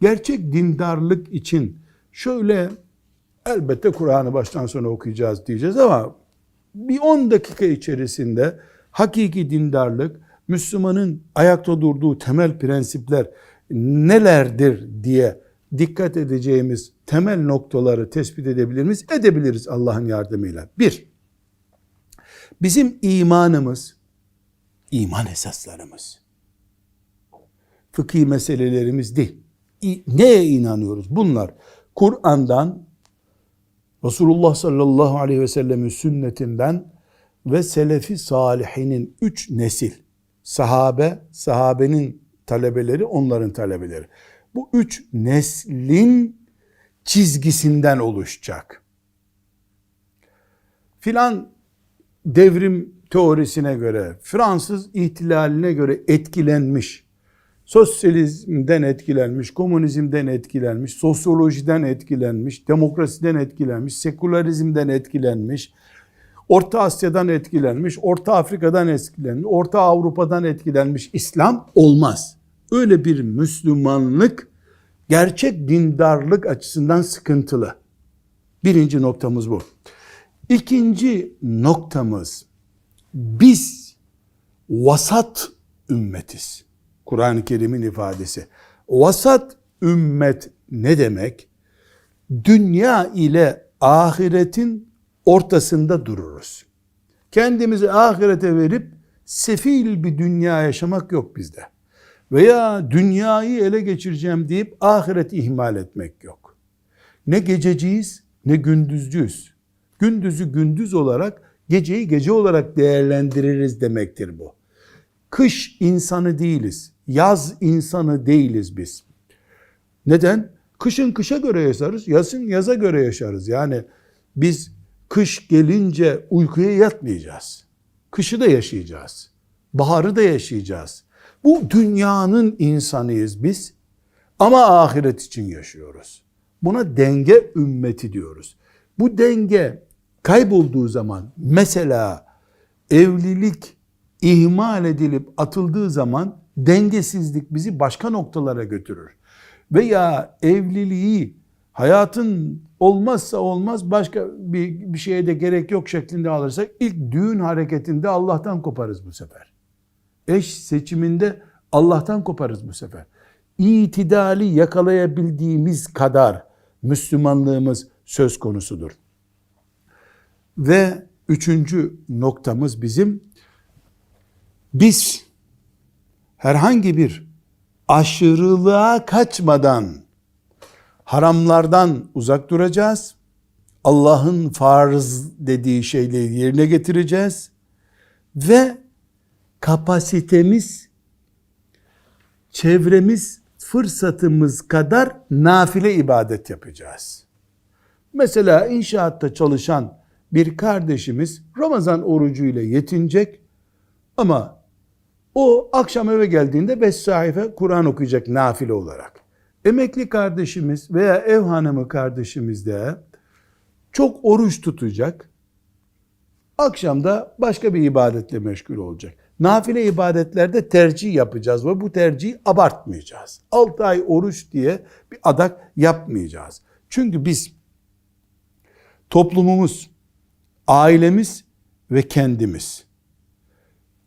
Gerçek dindarlık için şöyle elbette Kur'an'ı baştan sona okuyacağız diyeceğiz ama bir 10 dakika içerisinde hakiki dindarlık, Müslümanın ayakta durduğu temel prensipler nelerdir diye dikkat edeceğimiz temel noktaları tespit edebilir miyiz? Edebiliriz Allah'ın yardımıyla. Bir, bizim imanımız, iman esaslarımız, fıkhi meselelerimiz değil. Neye inanıyoruz? Bunlar Kur'an'dan, Resulullah sallallahu aleyhi ve sellemin sünnetinden ve selefi salihinin üç nesil, sahabe, sahabenin talebeleri, onların talebeleri. Bu üç neslin çizgisinden oluşacak. Filan devrim teorisine göre, Fransız ihtilaline göre etkilenmiş, sosyalizmden etkilenmiş, komünizmden etkilenmiş, sosyolojiden etkilenmiş, demokrasiden etkilenmiş, sekülerizmden etkilenmiş, Orta Asya'dan etkilenmiş, Orta Afrika'dan etkilenmiş, Orta Avrupa'dan etkilenmiş İslam olmaz. Öyle bir Müslümanlık gerçek dindarlık açısından sıkıntılı. Birinci noktamız bu. İkinci noktamız biz vasat ümmetiz. Kur'an-ı Kerim'in ifadesi. Vasat ümmet ne demek? Dünya ile ahiretin ortasında dururuz. Kendimizi ahirete verip sefil bir dünya yaşamak yok bizde. Veya dünyayı ele geçireceğim deyip ahireti ihmal etmek yok. Ne gececiyiz ne gündüzcüyüz. Gündüzü gündüz olarak, geceyi gece olarak değerlendiririz demektir bu. Kış insanı değiliz. Yaz insanı değiliz biz. Neden? Kışın kışa göre yaşarız, yazın yaza göre yaşarız. Yani biz kış gelince uykuya yatmayacağız. Kışı da yaşayacağız. Baharı da yaşayacağız. Bu dünyanın insanıyız biz ama ahiret için yaşıyoruz. Buna denge ümmeti diyoruz. Bu denge kaybolduğu zaman mesela evlilik ihmal edilip atıldığı zaman dengesizlik bizi başka noktalara götürür. Veya evliliği hayatın olmazsa olmaz başka bir, bir şeye de gerek yok şeklinde alırsak ilk düğün hareketinde Allah'tan koparız bu sefer. Eş seçiminde Allah'tan koparız bu sefer. İtidali yakalayabildiğimiz kadar Müslümanlığımız söz konusudur. Ve üçüncü noktamız bizim biz herhangi bir aşırılığa kaçmadan haramlardan uzak duracağız. Allah'ın farz dediği şeyleri yerine getireceğiz. Ve kapasitemiz, çevremiz, fırsatımız kadar nafile ibadet yapacağız. Mesela inşaatta çalışan bir kardeşimiz Ramazan orucuyla yetinecek ama o akşam eve geldiğinde beş sayfa Kur'an okuyacak nafile olarak. Emekli kardeşimiz veya ev hanımı kardeşimiz de çok oruç tutacak. Akşamda başka bir ibadetle meşgul olacak. Nafile ibadetlerde tercih yapacağız ve bu tercihi abartmayacağız. 6 ay oruç diye bir adak yapmayacağız. Çünkü biz toplumumuz, ailemiz ve kendimiz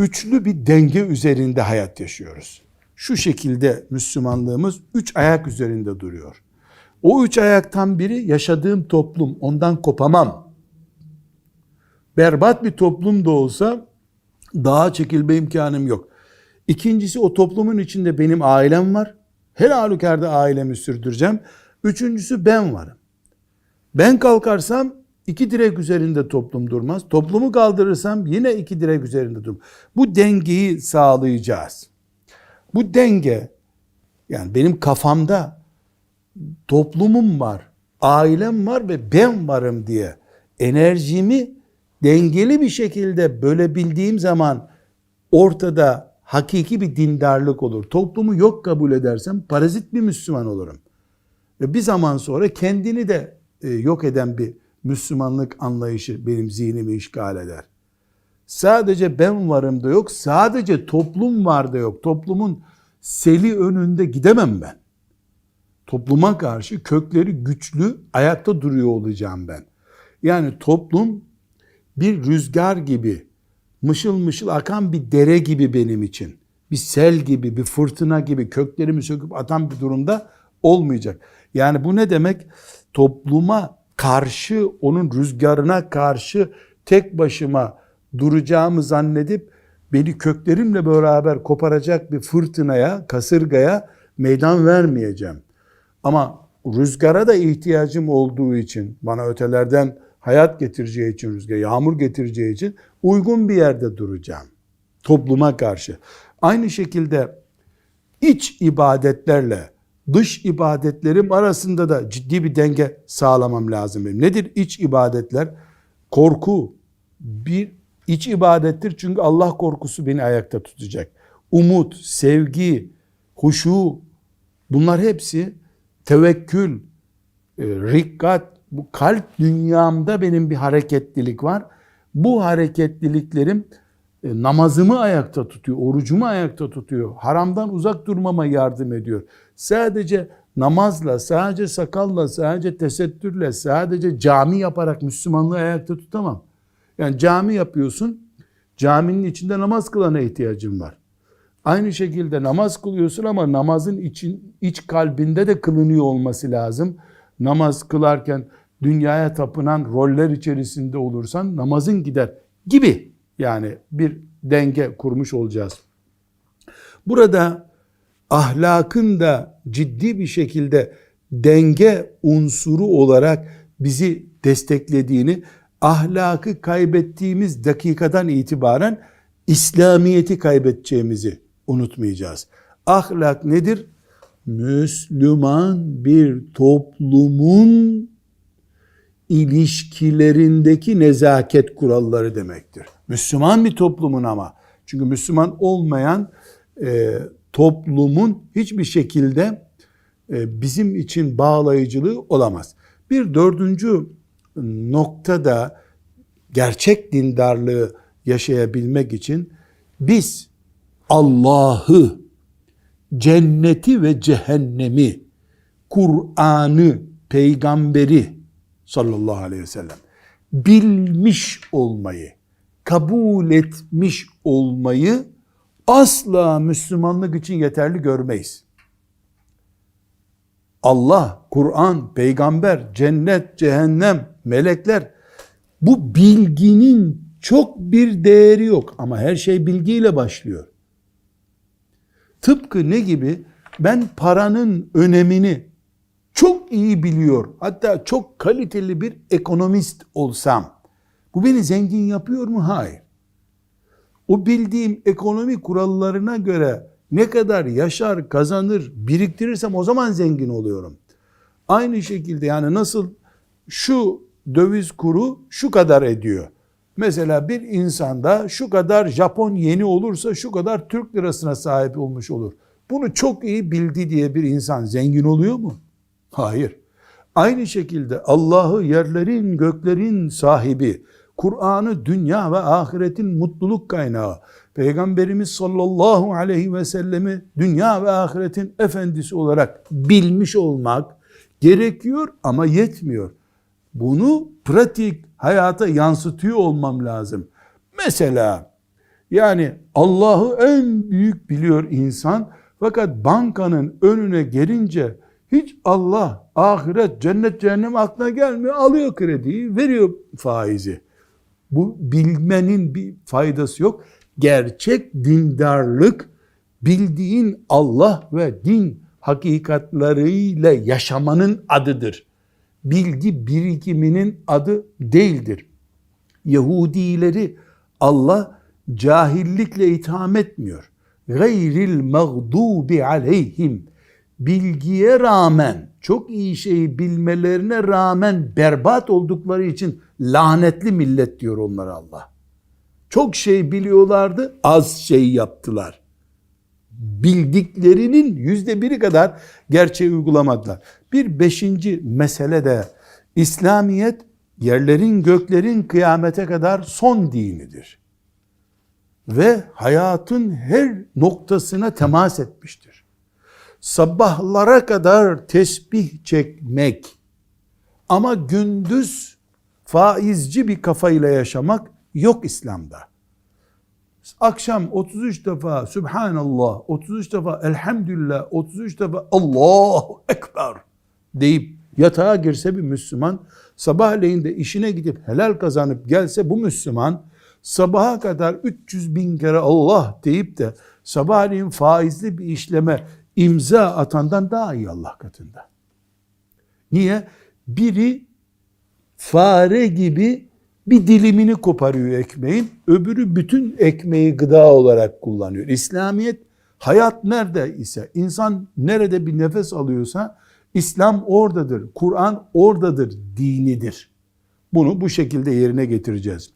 üçlü bir denge üzerinde hayat yaşıyoruz. Şu şekilde Müslümanlığımız üç ayak üzerinde duruyor. O üç ayaktan biri yaşadığım toplum, ondan kopamam. Berbat bir toplum da olsa daha çekilme imkanım yok. İkincisi o toplumun içinde benim ailem var. Her halükarda ailemi sürdüreceğim. Üçüncüsü ben varım. Ben kalkarsam iki direk üzerinde toplum durmaz. Toplumu kaldırırsam yine iki direk üzerinde durmaz. Bu dengeyi sağlayacağız. Bu denge yani benim kafamda toplumum var, ailem var ve ben varım diye enerjimi dengeli bir şekilde bölebildiğim zaman ortada hakiki bir dindarlık olur. Toplumu yok kabul edersem parazit bir Müslüman olurum. Ve bir zaman sonra kendini de e, yok eden bir Müslümanlık anlayışı benim zihnimi işgal eder. Sadece ben varım da yok, sadece toplum var da yok. Toplumun seli önünde gidemem ben. topluma karşı kökleri güçlü ayakta duruyor olacağım ben. Yani toplum bir rüzgar gibi mışıl mışıl akan bir dere gibi benim için. Bir sel gibi, bir fırtına gibi köklerimi söküp atan bir durumda olmayacak. Yani bu ne demek? Topluma karşı, onun rüzgarına karşı tek başıma duracağımı zannedip beni köklerimle beraber koparacak bir fırtınaya, kasırgaya meydan vermeyeceğim. Ama rüzgara da ihtiyacım olduğu için, bana ötelerden hayat getireceği için rüzgar, yağmur getireceği için uygun bir yerde duracağım. Topluma karşı. Aynı şekilde iç ibadetlerle dış ibadetlerim arasında da ciddi bir denge sağlamam lazım benim. Nedir iç ibadetler? Korku bir iç ibadettir çünkü Allah korkusu beni ayakta tutacak. Umut, sevgi, huşu bunlar hepsi tevekkül, e, rikkat, bu kalp dünyamda benim bir hareketlilik var. Bu hareketliliklerim e, namazımı ayakta tutuyor, orucumu ayakta tutuyor. Haramdan uzak durmama yardım ediyor. Sadece namazla, sadece sakalla, sadece tesettürle, sadece cami yaparak Müslümanlığı ayakta tutamam. Yani cami yapıyorsun, caminin içinde namaz kılana ihtiyacın var. Aynı şekilde namaz kılıyorsun ama namazın için iç kalbinde de kılınıyor olması lazım. Namaz kılarken dünyaya tapınan roller içerisinde olursan namazın gider gibi yani bir denge kurmuş olacağız. Burada ahlakın da ciddi bir şekilde denge unsuru olarak bizi desteklediğini, ahlakı kaybettiğimiz dakikadan itibaren İslamiyeti kaybedeceğimizi unutmayacağız. Ahlak nedir? Müslüman bir toplumun ilişkilerindeki nezaket kuralları demektir. Müslüman bir toplumun ama. Çünkü Müslüman olmayan e, toplumun hiçbir şekilde e, bizim için bağlayıcılığı olamaz. Bir dördüncü noktada gerçek dindarlığı yaşayabilmek için biz Allah'ı, cenneti ve cehennemi, Kur'an'ı, peygamberi sallallahu aleyhi ve sellem bilmiş olmayı, kabul etmiş olmayı asla Müslümanlık için yeterli görmeyiz. Allah, Kur'an, peygamber, cennet, cehennem, melekler bu bilginin çok bir değeri yok ama her şey bilgiyle başlıyor. Tıpkı ne gibi? Ben paranın önemini çok iyi biliyor. Hatta çok kaliteli bir ekonomist olsam bu beni zengin yapıyor mu? Hayır. O bildiğim ekonomi kurallarına göre ne kadar yaşar, kazanır, biriktirirsem o zaman zengin oluyorum. Aynı şekilde yani nasıl şu döviz kuru şu kadar ediyor. Mesela bir insanda şu kadar Japon yeni olursa şu kadar Türk lirasına sahip olmuş olur. Bunu çok iyi bildi diye bir insan zengin oluyor mu? Hayır. Aynı şekilde Allah'ı yerlerin göklerin sahibi, Kur'an'ı dünya ve ahiretin mutluluk kaynağı, Peygamberimiz sallallahu aleyhi ve sellemi dünya ve ahiretin efendisi olarak bilmiş olmak gerekiyor ama yetmiyor. Bunu pratik hayata yansıtıyor olmam lazım. Mesela yani Allah'ı en büyük biliyor insan fakat bankanın önüne gelince hiç Allah, ahiret, cennet, cehennem aklına gelmiyor. Alıyor krediyi, veriyor faizi. Bu bilmenin bir faydası yok. Gerçek dindarlık bildiğin Allah ve din hakikatlarıyla yaşamanın adıdır. Bilgi birikiminin adı değildir. Yahudileri Allah cahillikle itham etmiyor. Gayril mağdubi aleyhim bilgiye rağmen çok iyi şeyi bilmelerine rağmen berbat oldukları için lanetli millet diyor onlara Allah. Çok şey biliyorlardı, az şey yaptılar. Bildiklerinin yüzde biri kadar gerçeği uygulamadılar. Bir beşinci mesele de İslamiyet yerlerin göklerin kıyamete kadar son dinidir. Ve hayatın her noktasına temas etmiştir. Sabahlara kadar tesbih çekmek ama gündüz faizci bir kafayla yaşamak yok İslam'da. Akşam 33 defa Subhanallah, 33 defa Elhamdülillah, 33 defa Allahu Ekber deyip yatağa girse bir Müslüman, sabahleyin de işine gidip helal kazanıp gelse bu Müslüman, sabaha kadar 300 bin kere Allah deyip de sabahleyin faizli bir işleme imza atandan daha iyi Allah katında. Niye? Biri fare gibi bir dilimini koparıyor ekmeğin, öbürü bütün ekmeği gıda olarak kullanıyor. İslamiyet hayat nerede ise, insan nerede bir nefes alıyorsa İslam oradadır, Kur'an oradadır dinidir. Bunu bu şekilde yerine getireceğiz.